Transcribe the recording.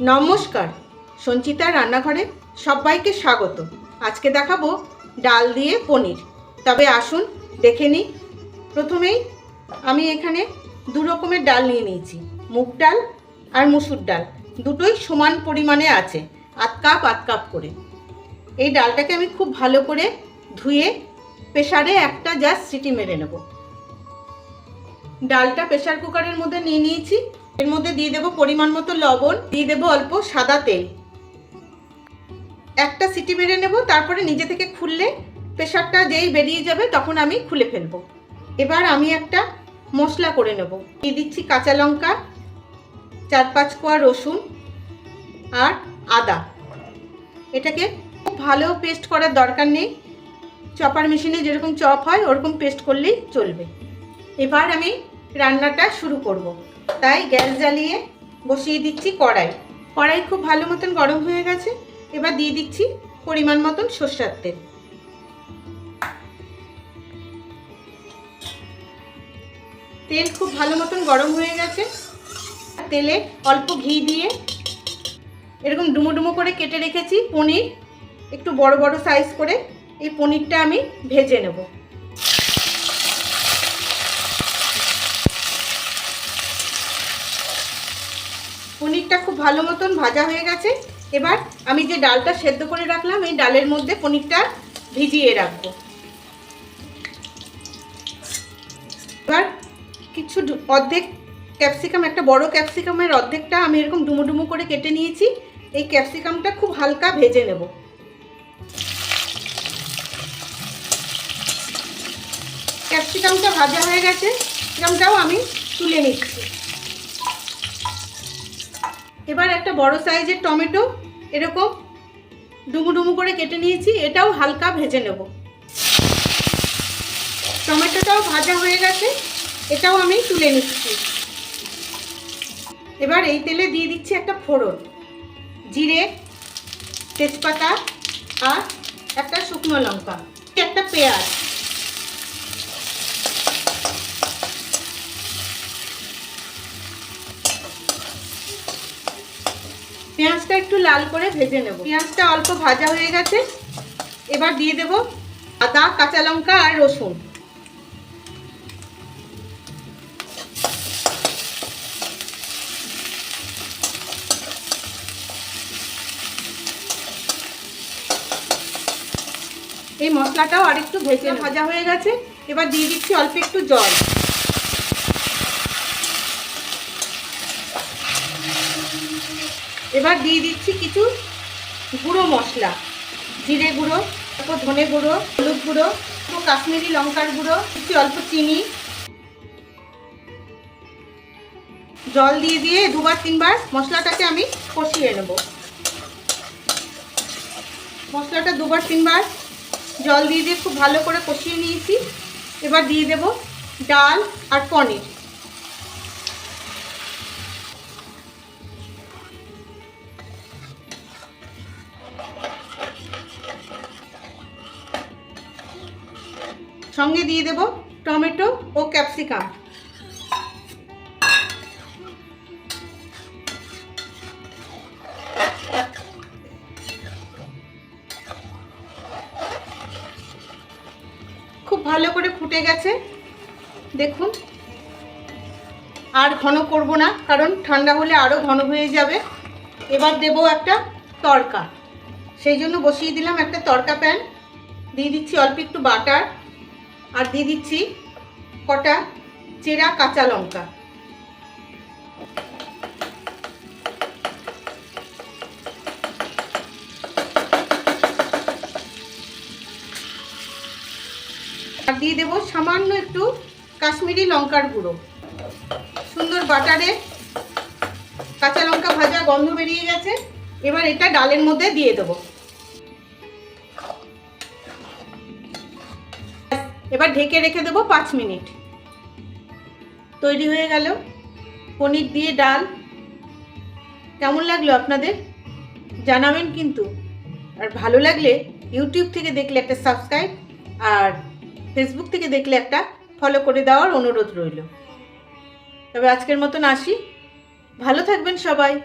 নমস্কার সঞ্চিতা রান্নাঘরে সবাইকে স্বাগত। আজকে দেখাবো ডাল দিয়ে পনির। তবে আসুন, দেখে নিই। প্রথমেই আমি এখানে দু রকমের ডাল নিয়ে নিয়েছি, মুগ ডাল আর মুসুর ডাল। দুটোই সমান পরিমাণে আছে, আধ কাপ আধ কাপ করে। এই ডালটাকে আমি খুব ভালো করে ধুয়ে প্রেসারে একটা জাস্ট সিটি মেরে নেব। ডালটা প্রেসার কুকারের মধ্যে নিয়ে নিয়েছি। এর মধ্যে দিয়ে দেবো পরিমাণ মতো লবণ, দিয়ে দেবো অল্প সাদা তেল। একটা সিটি মেরে নেব, তারপরে নিজে থেকে খুললে প্রেশারটা যেই বেরিয়ে যাবে তখন আমি খুলে ফেলব। এবার আমি একটা মশলা করে নেব। দিয়ে দিচ্ছি কাঁচা লঙ্কা, চার পাঁচ কোয়া রসুন আর আদা। এটাকে খুব ভালো পেস্ট করার দরকার নেই। চপার মেশিনে যেরকম চপ হয়, ওরকম পেস্ট করলেই চলবে। এবার আমি রান্নাটা শুরু করব। তাই গ্যাস জ্বালিয়ে বসিয়ে দিচ্ছি কড়াই। কড়াই খুব ভালো মতন গরম হয়ে গেছে। এবার দিয়ে দিচ্ছি পরিমাণ মতন সর্ষার তেল। তেল খুব ভালো মতন গরম হয়ে গেছে। তেলে অল্প ঘি দিয়ে এরকম ডুমো ডুমো করে কেটে রেখেছি। পনির একটু বড় বড় সাইজ করে এই পনিরটা আমি ভেজে নেব। পনিরটা খুব ভালো মতন ভাজা হয়ে গেছে। এবার আমি যে ডালটা সেদ্ধ করে রাখলাম, এই ডালের মধ্যে পনিরটা ভিজিয়ে রাখব। এবার কিছু অর্ধেক ক্যাপসিকাম, একটা বড় ক্যাপসিকামের অর্ধেকটা আমি এরকম ডুমো ডুমো করে কেটে নিয়েছি। এই ক্যাপসিকামটা খুব হালকা ভেজে নেব। ক্যাপসিকামটা ভাজা হয়ে গেছে, ক্যাপসিকামটাও আমি তুলে নিচ্ছি। এবার একটা বড় সাইজের টমেটো এরকম ডুমু ডুমু করে কেটে নিয়েছি, এটাও হালকা ভেজে নেব। টমেটোটাও ভাজা হয়ে গেছে, এটাও আমি তুলে নিচ্ছি। এবার এই তেলে দিয়ে দিচ্ছি একটা ফোড়ন, জিরে, তেজপাতা আর একটা শুকনো লঙ্কা, একটা পেঁয়াজ। পেঁয়াজটা একটু লাল করে ভেজে নেব। পেঁয়াজটা অল্প ভাজা হয়ে গেছে। এবার দিয়ে দেব আদা, কাঁচা লঙ্কা আর রসুন। এই মশলাটাও আরেকটু ভেজে ভাজা হয়ে গেছে। এবার দিয়ে দিচ্ছি অল্প একটু জল। এবার দিয়ে দিচ্ছি কিছু গুঁড়ো মশলা, জিরে গুঁড়ো, তারপর ধনে গুঁড়ো, হলুদ গুঁড়ো কাশ্মীরি লঙ্কার গুঁড়ো দিচ্ছি অল্প চিনি। জল দিয়ে দিয়ে দুবার, তিনবার মশলাটাকে আমি কষিয়ে নেব। মশলাটা দুবার, তিনবার জল দিয়ে দিয়ে খুব ভালো করে কষিয়ে নিয়েছি। এবার দিয়ে দেব ডাল আর পনির। সঙ্গে দিয়ে দেব টমেটো ও ক্যাপসিকাম। খুব ভালো করে ফুটে গেছে। দেখুন। আর ঘন করব না, কারণ ঠান্ডা হলে আরও ঘন হয়ে যাবে। এবার দেব একটা তড়কা সেই জন্য বসিয়ে দিলাম একটা তড়কা প্যান। দিয়ে দিচ্ছি অল্প একটু বাটার। আর দিয়ে দিচ্ছি কটা চেরা কাঁচা লঙ্কা। আর দিয়ে দেবো সামান্য একটু কাশ্মীরি লঙ্কার গুঁড়ো। সুন্দর বাটারে কাঁচা লঙ্কা ভাজা গন্ধ বেরিয়ে গেছে। এবার এটা ডালের মধ্যে দিয়ে দেবো। এবার ঢেকে রেখে দেবো পাঁচ মিনিট। তৈরি হয়ে গেল পনির দিয়ে ডাল। কেমন লাগল আপনাদের? জানাবেন কিন্তু। আর ভালো লাগলে ইউটিউব থেকে দেখলে একটা সাবস্ক্রাইব আর ফেসবুক থেকে দেখলে একটা ফলো করে দেওয়ার অনুরোধ রইল। তবে আজকের মতন আসি। ভালো থাকবেন সবাই।